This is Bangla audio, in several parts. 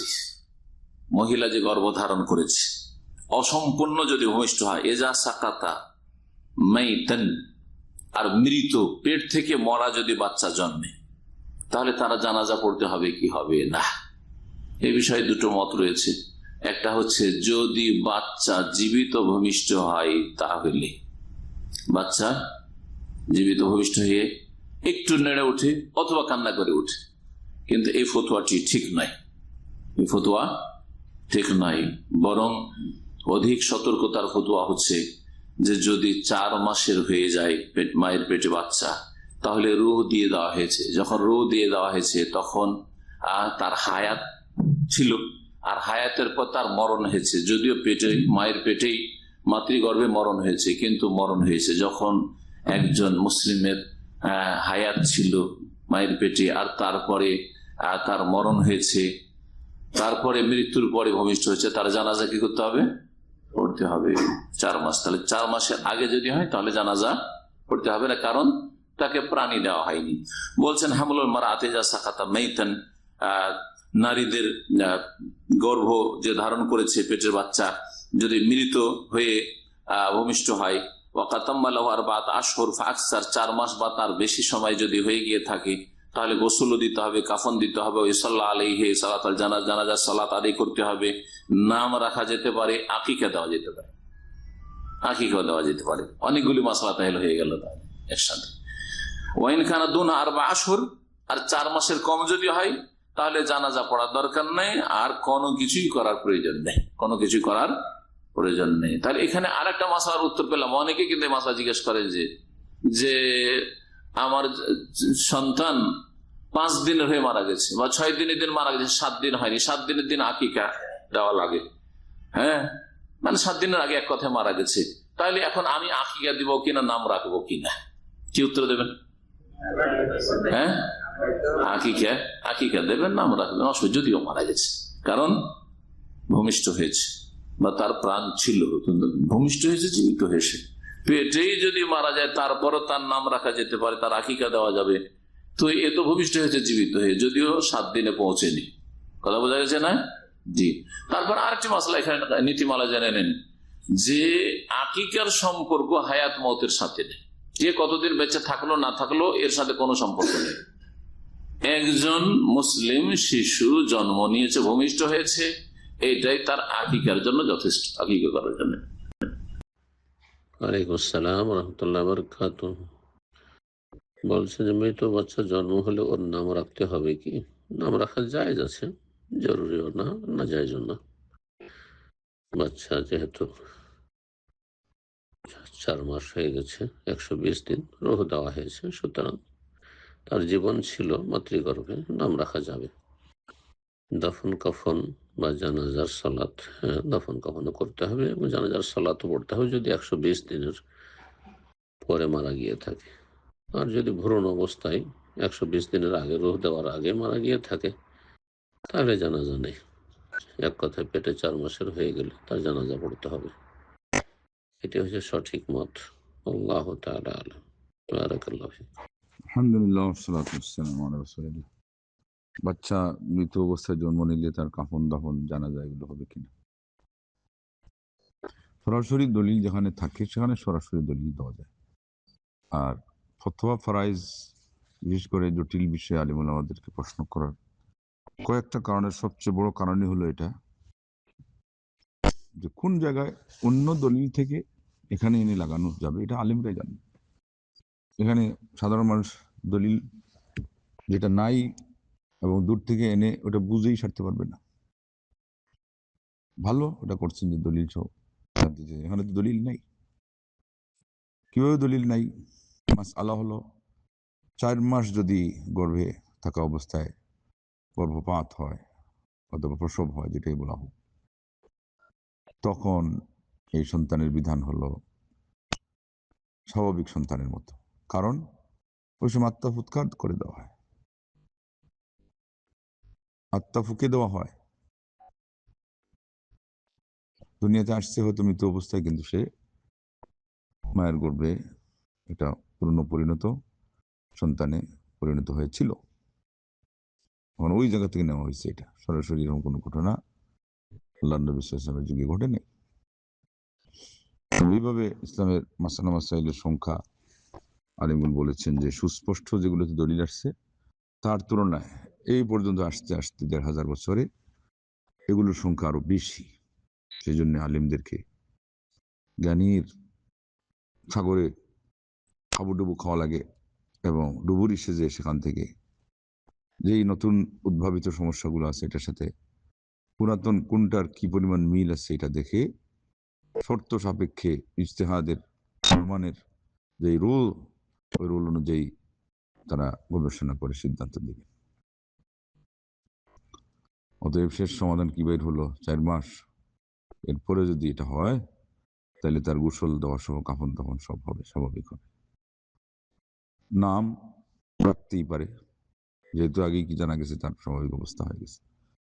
আতি মহিলা যে গর্ভধারণ করেছে, অসম্পূর্ণ যদি ভূমিষ্ঠ হয়, এজা সাকাতা মাইতান আর মৃত পেট থেকে মরা যদি বাচ্চা জন্মে, তাহলে তারা জানাজা পড়তে হবে কি হবে না? এ বিষয়ে দুটো মত রয়েছে। একটা হচ্ছে, যদি বাচ্চা জীবিত ভূমিষ্ঠ হয়, তাহলে বাচ্চা জীবিত ভূমিষ্ঠ হয়ে একটু নেড়ে ওঠে অথবা কান্না করে ওঠে কিন্তু এই ফতুয়াটি ঠিক নয়। এই ফতুয়া ঠিক নয় বরং অধিক সতর্কতার ফতুয়া হচ্ছে যে যদি চার মাসের হয়ে যায় পেট, মায়ের পেটে বাচ্চা, তাহলে রুহ দিয়ে দেওয়া হয়েছে। যখন রুহ দিয়ে দেওয়া হয়েছে, তখন তার হায়াত ছিল। আর হায়াতের পর তার মরণ হয়েছে। যদিও পেটে, মায়ের পেটেই মাতৃগর্ভে মরণ হয়েছে, কিন্তু মরণ হয়েছে। যখন একজন মুসলিমের হায়াত ছিল মায়ের পেটে, আর তারপরে তার মরণ হয়েছে তারপরে মৃত্যুর পরে ভূমিষ্ঠ হয়েছে, তার জানাজা কি করতে হবে? পড়তে হবে চার মাস। তাহলে চার মাসের আগে যদি হয়, তাহলে জানাজা পড়তে হবে না, কারণ তাকে প্রাণী দেওয়া হয়নি। বলছেন, হামলুল মারা আতেজা সাকাতা মেইতেন নারীদের গর্ভ যে ধারণ করেছে পেটের বাচ্চা, যদি মৃত হয়ে ভূমিষ্ঠ হয় ওয়াকাতাম্মালাহার বা আশহর আকসার চার মাস বা তার বেশি সময় যদি হয়ে গিয়ে থাকে তাহলে গোসলও দিতে হবে, কাফন দিতে হবে, ওই সাল্লাহ আলহে সালাত জানা জানাজা, সালাত আদায় করতে হবে। নাম রাখা যেতে পারে, আকিকা দেওয়া যেতে পারে। আকিকা দেওয়া যেতে পারে। অনেকগুলি মশলা তাহলে হয়ে গেল তাহলে একসাথে। ওয়াইন খানা দুন আর বা আসর আর চার মাসের কম যদি হয়, তাহলে জানাজা পড়ার দরকার নেই, আর কোনো কিছুই করার প্রয়োজন নেই। কোনো কিছু করার প্রয়োজন নেই। তাহলে এখানে আর একটা মাসালার উত্তর পেলাম। অনেকে কিন্তু মাসলা জিজ্ঞেস করে যে আমার সন্তান পাঁচ দিনের হয়ে মারা গেছে বা ছয় দিনের দিন মারা গেছে, সাত দিন হয়নি। সাত দিনের দিন আকিকা দেওয়া লাগে। হ্যাঁ? মানে সাত দিনের আগে এক কথায় মারা গেছে। তাহলে এখন আমি আকিকা দিব কিনা নাম রাখব কিনা কি উত্তর দেবেন? হ্যাঁ? আকিকা? আকিকা দেবেন, নাম রাখবেন। অসহ্য, যদিও মারা গেছে। কারণ ভূমিষ্ঠ হয়েছে বা তার প্রাণ ছিল। ভূমিষ্ঠ হয়েছে, জীবিত হয়েছে। পেটেই যদি মারা যায়, তারপরও তার নাম রাখা যেতে পারে, তার আকিকা দেওয়া যাবে। তো এ তো ভূমিষ্ঠ হয়েছে, জীবিত হয়ে। যদিও সাত দিনে পৌঁছেনি। কথা বোঝা গেছে না? জি। তারপর আরেকটি মশলা এখানে নীতিমালা জেনে নেন। যে আকিকার সম্পর্ক হায়াত মতের সাথে নেই। যে কতদিন বেঁচে থাকল, না থাকল, এর সাথে কোনো সম্পর্ক নেই। একজন মুসলিম শিশু জন্ম নিয়েছে, ভূমিষ্ঠ হয়েছে এটাই তার আকিকার জন্য যথেষ্ট, আকিকা করার জন্য। ওয়ালাইকুম আসসালাম রহমতুল্লাহ বরকাত বলছে যে, মৃত বাচ্চা জন্ম হলে ওর নাম রাখতে হবে কি? নাম রাখা জায়েজ আছে, জরুরিও না না জায়েজও না। বাচ্চা যেহেতু চার মাস হয়ে গেছে, একশো বিশ দিন রোহ দেওয়া হয়েছে, সুতরাং তার জীবন ছিল মাতৃগর্ভে, নাম রাখা যাবে। দফন কফন বা জানাজার সালাত হ্যাঁ, দফন কফনও করতে হবে এবং জানাজার সালাতও পড়তে হবে যদি একশো বিশ দিনের পরে মারা গিয়ে থাকে। আর যদি ভ্রূণ অবস্থায় একশো বিশ দিনের আগে রোহ দেওয়ার আগে মারা গিয়ে থাকে তাহলে জানাজা নেই। এক কথায় পেটে চার মাসের হয়ে গেলে তার জানাজা পড়তে হবে। এটি হচ্ছে সঠিক মত। আল্লাহ তাআলা আলম। আলহামদুলিল্লাহ বাচ্চা মৃত অবস্থায় জন্ম নিলে তার কাফন দাফন জানা যায় এগুলো হবে কিনা। সরাসরি দলিল যেখানে থাকে সেখানে সরাসরি দলিল দেওয়া যায়। আর ফতোয়া ফরাইজ, বিশেষ করে জটিল বিষয়ে আলিমুল আমাদেরকে প্রশ্ন করার কয়েকটা কারণের সবচেয়ে বড় কারণই হলো এটা যে কোন জায়গায় অন্য দলিল থেকে এখানে এনে লাগানো যাবে, এটা আলিমরাই জানে। এখানে সাধারণ মানুষ দলিল যেটা নাই এবং দূর থেকে এনে ওটা বুঝেই সারতে পারবে না। ভালো, ওটা করছেন যে দলিল সহ। এখানে তো দলিল নাই। কীভাবে দলিল নাই? মাস আলা হলো, চার মাস যদি গর্ভে থাকা অবস্থায় গর্ভপাত হয় অথবা প্রসব হয়, যেটাই বলা হোক, তখন এই সন্তানের বিধান হলো স্বাভাবিক সন্তানের মতো। কারণ, ওই সময় আত্মা ফুৎকার করে দেওয়া হয়। আত্মা ফুকে দেওয়া হয়। দুনিয়াতে আসছে হয়তো মৃত অবস্থায়, কিন্তু সে মায়ের গর্ভে এটা পূর্ণ পরিণত সন্তানে পরিণত হয়েছিল। এখন ওই জায়গা থেকে নেওয়া হয়েছে এটা। সরাসরি এরকম কোনো ঘটনা আল্লাহ নবী সাল্লামের যুগে ঘটেনি। এইভাবে ইসলামের মাসানা মাসাইলের সংখ্যা আলিমুল বলেছেন যে সুস্পষ্ট যেগুলোতে দলিল আসছে, তার তুলনায় এই পর্যন্ত আসতে আসতে দেড় হাজার বছরে এগুলোর সংখ্যা আরও বেশি। সেই জন্য আলিমদেরকে জ্ঞানীর সাগরে হাবুডুবু খাওয়া লাগে এবং ডুবুরি সেজে সেখান থেকে যেই নতুন উদ্ভাবিত সমস্যাগুলো আছে এটার সাথে পুরাতন কোনটার কি পরিমাণ মিল আছে এটা দেখে শর্ত সাপেক্ষে ইজতেহাদের অনুমানের যে রুল, ওই রুল অনুযায়ী তারা গবেষণা করে সিদ্ধান্ত দেবে অতএব শেষ সমাধান কি বের হলো? চার মাস। এরপরে যদি এটা হয়, তাহলে তার গোসল দেওয়া সহ কাফন তখন সব হবে, স্বাভাবিক হবে। নাম রাখতেই পারে। যেহেতু আগেই কি জানা গেছে, তার স্বাভাবিক অবস্থা হয়ে গেছে।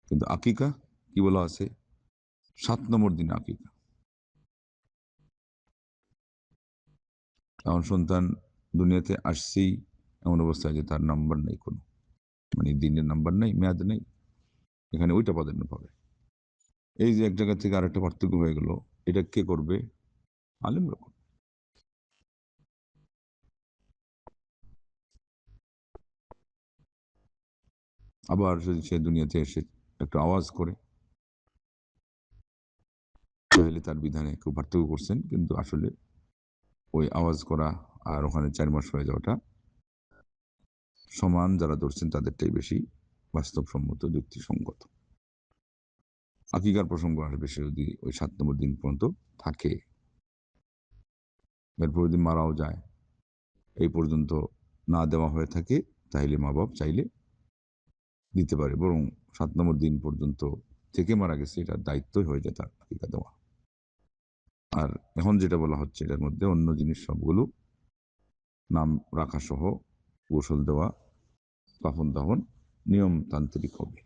কিন্তু আকিকা, কি বলা আছে? সাত নম্বর দিনে আকিকা। এখন সন্তান দুনিয়াতে আসছেই, এমন অবস্থায় যে তার নাম্বার নেই কোনো। মানে দিনের নাম্বার নেই, মেয়াদ নেই। এখানে ওইটা প্রাধান্য পাবে। এই যে এক জায়গা থেকে আরেকটা পার্থক্য হয়ে গেল, এটা কে করবে? আলিমরা করবে। আবার যদি সে দুনিয়াতে এসে একটা আওয়াজ করে। তাহলে তার বিধানে কেউ পার্থক্য করছেন, কিন্তু আসলে ওই আওয়াজ করা আর ওখানে চার মাস হয়ে যাওয়াটা সমান যারা ধরছেন তাদেরটাই বেশি। বাস্তবসম্মত যুক্তিসঙ্গত। আকিকার প্রসঙ্গ আসবে সে যদি ওই সাত নম্বর দিন পর্যন্ত থাকে, এরপর যদি মারাও যায়, এই পর্যন্ত না দেওয়া হয়ে থাকে, তাইলে মা বাপ চাইলে দিতে পারে। বরং সাত নম্বর দিন পর্যন্ত থেকে মারা গেছে এটার দায়িত্বই হয়ে যায় তার আকিকা দেওয়া। আর এখন যেটা বলা হচ্ছে, এটার মধ্যে অন্য জিনিস সবগুলো নাম রাখা সহ গোসল দেওয়া, কাফন দাহন নিয়মতান্ত্রিক হবে।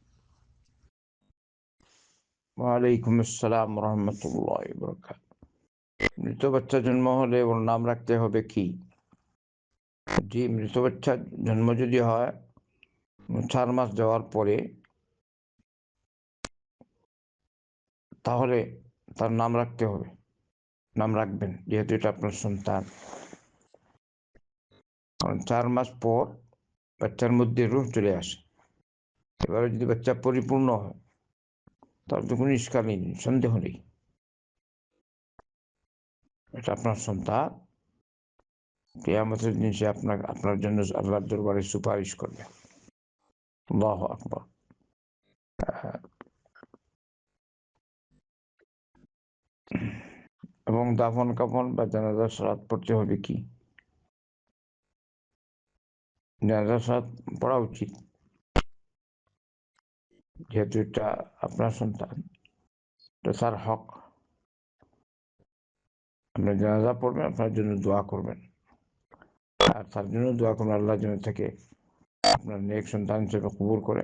ওয়ালাইকুম আসসালাম রহমতুল্লাহ বরকাত মৃত বাচ্চা জন্ম হলে ওর নাম রাখতে হবে কি? জি, মৃত বাচ্চা জন্ম যদি হয়, চার মাস যাওয়ার পরে, তাহলে তার নাম রাখতে হবে। নাম রাখবেন, যেহেতু এটা আপনার সন্তান। কারণ চার মাস পর বাচ্চার মধ্যে রূহ চলে আসে। এবারে যদি বাচ্চা পরিপূর্ণ হয়, তার তো কোনো ইস্কালই নেই, সন্দেহ নেই। এটা আপনার সন্তান। কেয়ামতের দিন সে আপনার আপনার জন্য আল্লাহর দরবারে সুপারিশ করবে। আল্লাহ আকবর। এবং দাফন কাফন বা জানাজার সালাত পড়তে হবে কি? জানাজার সালাত পড়া উচিত। যেহেতু এটা আপনার সন্তান। এটা তার হক। আপনি জানাজা পড়বেন আপনার জন্য দোয়া করবেন। আর তার জন্য দোয়া করবেন আল্লাহ যেন থেকে আপনার নেক সন্তান হিসেবে কবুল করে,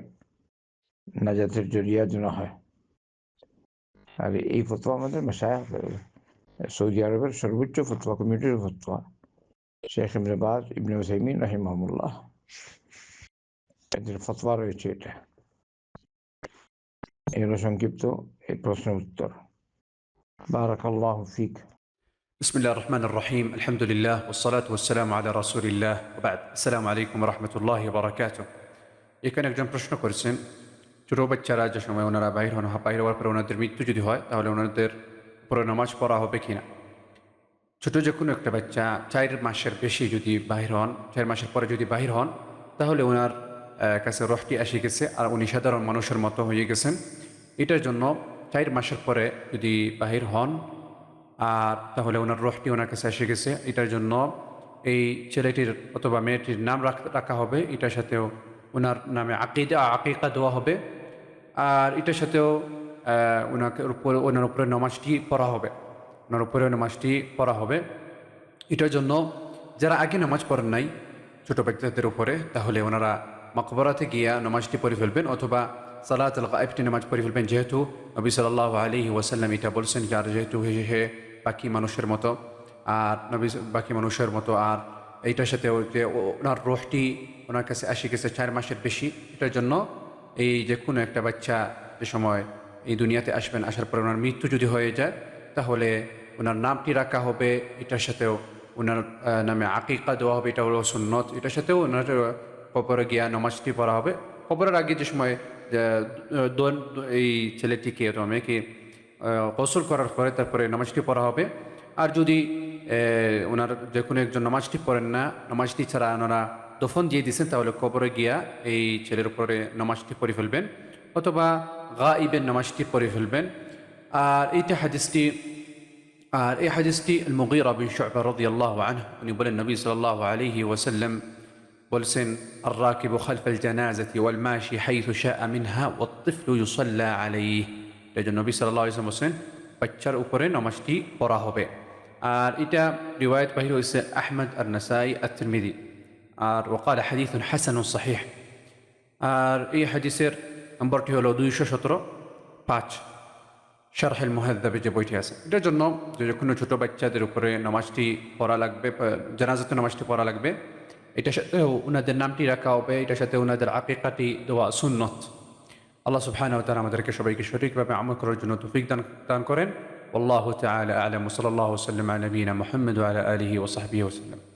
নাজাতের জরিয়া যেন হয়। আর এই ফতোয়া আমাদের মেশায় সৌদি আরবের সর্বোচ্চ ফতোয়া, কমিটির ফতোয়া, শেখ বাজ ইবনে ওসাইমিন রাহিমাহুল্লাহ। এদের ফতোয়া রয়েছে এটা। এই হলো সংক্ষিপ্ত এই প্রশ্নের উত্তর বারাকাল্লাহ ফিক بسم الله الرحمن الرحيم الحمد لله والصلاة والسلام على رسول الله وبعد السلام عليكم ورحمة الله وبركاته এখানে একজন প্রশ্ন করেছেন ছোট বাচ্চারা যে সময় ওনারা বাইর হন বাইর হওয়ার পরে ওনাদের মৃত্যু যদি হয় তাহলে ওনাদের উপরে নামাজ পড়া হবে কিনা ছোট যে কোনো একটা বাচ্চা চার মাসের বেশি যদি বাহির হন চার মাসের পরে যদি বাহির হন তাহলে ওনার আহ, কাছে রহটি এসে গেছে আর উনি সাধারণ মানুষের মতো হয়ে গেছেন এটার জন্য চার মাসের পরে যদি বাহির হন, আর তাহলে ওনার রহটি ওনার কাছে এসে গেছে। এটার জন্য এই ছেলেটির অথবা মেয়েটির নাম রাখ- রাখা হবে। এটার সাথেও ওনার নামে আকিদা, আকিকা দেওয়া হবে। আর এটার সাথেও ওনাকে উপরে, ওনার উপরে নামাজটি পড়া হবে। ওনার উপরে নামাজটি পড়া হবে। এটার জন্য যারা আগে নামাজ পড়েন নাই ছোটো ব্যক্তিদের উপরে, তাহলে ওনারা মকবরাতে গিয়া নামাজটি পড়ে ফেলবেন অথবা সালাত আল গাইবটি নামাজ পড়ে ফেলবেন যেহেতু নবী সাল্লাহ আলী ওয়াসাল্লাম এটা বলছেন যার যেহেতু হে বাকি মানুষের মতো আর নবী বাকি মানুষের মতো আর এইটার সাথে যে ওনার রোহটি ওনার কাছে আসে গেছে চার মাসের বেশি। এটার জন্য এই যে কোনো একটা বাচ্চা যে সময় এই দুনিয়াতে আসবেন, আসার পর ওনার মৃত্যু যদি হয়ে যায়, তাহলে ওনার নামটি রাখা হবে। এটার সাথেও ওনার নামে আকিকা দেওয়া হবে। এটা হলো সুন্নত। এটার সাথেও ওনার কবরে গিয়া নমাজটি পড়া হবে। কবরের আগে যে সময় এই ছেলেটিকে অথবা মেয়েকে গোসল করার পরে তারপরে নামাজটি পড়া হবে। আর যদি ওনার যে কোনো একজন নামাজটি পড়েন না, নামাজটি ছাড়া ওনারা দফন দিয়ে দিয়েছেন, তাহলে কবরে গিয়া এই ছেলের উপরে নামাজটি পড়ে ফেলবেন অথবা গা ইবেন নামাজটি পড়ে ফেলবেন। আর এইটা হাদিসটি, আর এই হাদিসটি মুগিরা বিন শুবা রাদিয়াল্লাহু আনহু, উনি বলেন, নবী সাল্লাল্লাহু আলাইহি ওয়াসাল্লাম বলছেন আর রাকিব খালফাল জানাজাতি ওয়াল মাশি হাইথু শাআ মিনহা ওয়াত-তিফলু ইউসাল্লা আলাইহি। এই জন্য নবী সাল্লাল্লাহু আলাইহি বলছেন, বাচ্চার উপরে নামাজটি পড়া হবে। আর এটা রিওয়ায়ত বাহির হয়েছে আহমদ আর নাসাই আত্মিদি আর ওকাল হাদিস হাসান সাহিহ। আর এই হাদিসের নম্বরটি হলো দুইশো সতেরো, পাঁচ, শারহেল মোহাদ্দাবে যে বইটি আছে। এটার জন্য যে কোনো ছোটো বাচ্চাদের উপরে নামাজটি পড়া লাগবে জানাজাতে নামাজটি পড়া লাগবে। এটার সাথেও ওনাদের নামটি রাখা হবে, এটার সাথে ওনাদের আকেকাটি দেওয়া সুন্নত। আল্লাহ সুবহান তারা আমাদেরকে সবাইকে সঠিকভাবে আমল করার জন্য তফিক দান দান করেন। আল্লাহ তাল আলম সাল্লাহ সাল্লাম নবীনা মোহাম্মদ আলা আলহি ওসাহাবি ওসাল্লাম